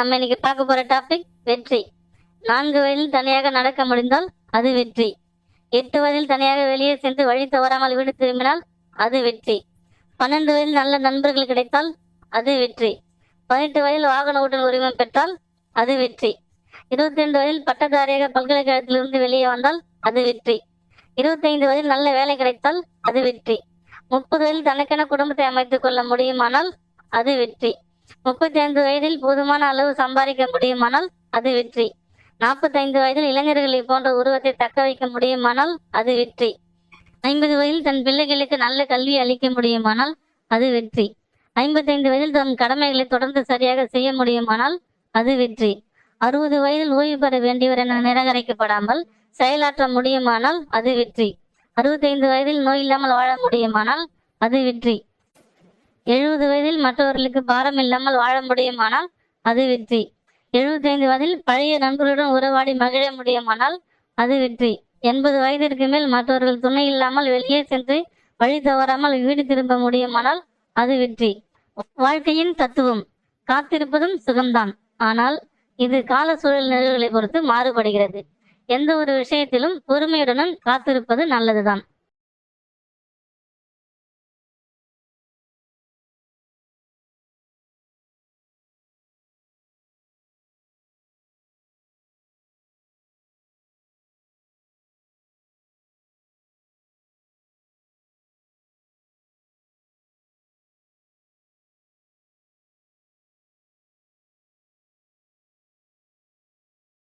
நம்ம இன்னைக்கு பார்க்க போற டாபிக் வெற்றி. நான்கு வயதில் தனியாக நடக்க முடிந்தால் அது வெற்றி. எட்டு வயதில் தனியாக வெளியே சென்று வழி தவறாமல் வீடு திரும்பினால் அது வெற்றி. பன்னெண்டு வயதில் நல்ல நண்பர்கள் கிடைத்தால் அது வெற்றி. பதினெட்டு வயதில் வாகன ஓட்டுநர் உரிமம் பெற்றால் அது வெற்றி. இருபத்தி ரெண்டு வயதில் பட்டதாரியாக பல்கலைக்கழகத்திலிருந்து வெளியே வந்தால் அது வெற்றி. இருபத்தைந்து வயதில் நல்ல வேலை கிடைத்தால் அது வெற்றி. முப்பது வயதில் தனக்கென குடும்பத்தை அமைத்துக் கொள்ள முடியுமானால் அது வெற்றி. முப்பத்தி ஐந்து வயதில் போதுமான அளவு சம்பாதிக்க முடியுமானால் அது வெற்றி. நாற்பத்தைந்து வயதில் இளைஞர்களை போன்ற உருவத்தை தக்க வைக்க முடியுமானால் அது வெற்றி. ஐம்பது வயதில் தன் பிள்ளைகளுக்கு நல்ல கல்வி அளிக்க முடியுமானால் அது வெற்றி. ஐம்பத்தைந்து வயதில் தன் கடமைகளை தொடர்ந்து சரியாக செய்ய முடியுமானால் அது வெற்றி. அறுபது வயதில் ஓய்வு பெற வேண்டியவர் என நிராகரிக்கப்படாமல் செயலாற்ற முடியுமானால் அது வெற்றி. அறுபத்தைந்து வயதில் நோய் இல்லாமல் வாழ முடியுமானால் அது வெற்றி. எழுபது வயதில் மற்றவர்களுக்கு பாரம் இல்லாமல் வாழ முடியுமானால் அது வெற்றி. எழுபத்தைந்து வயதில் பழைய நண்பர்களுடன் உறவாடி மகிழ முடியுமானால் அது வெற்றி. எண்பது வயதிற்கு மேல் மற்றவர்கள் துணை இல்லாமல் வெளியே சென்று வழி தவறாமல் வீடு திரும்ப முடியுமானால் அது வெற்றி. வாழ்க்கையின் தத்துவம். காத்திருப்பதும் சுகம்தான். ஆனால் இது கால சூழல் நிகழ்வுகளை பொறுத்து மாறுபடுகிறது. எந்த ஒரு விஷயத்திலும் பொறுமையுடனும் காத்திருப்பது நல்லதுதான்.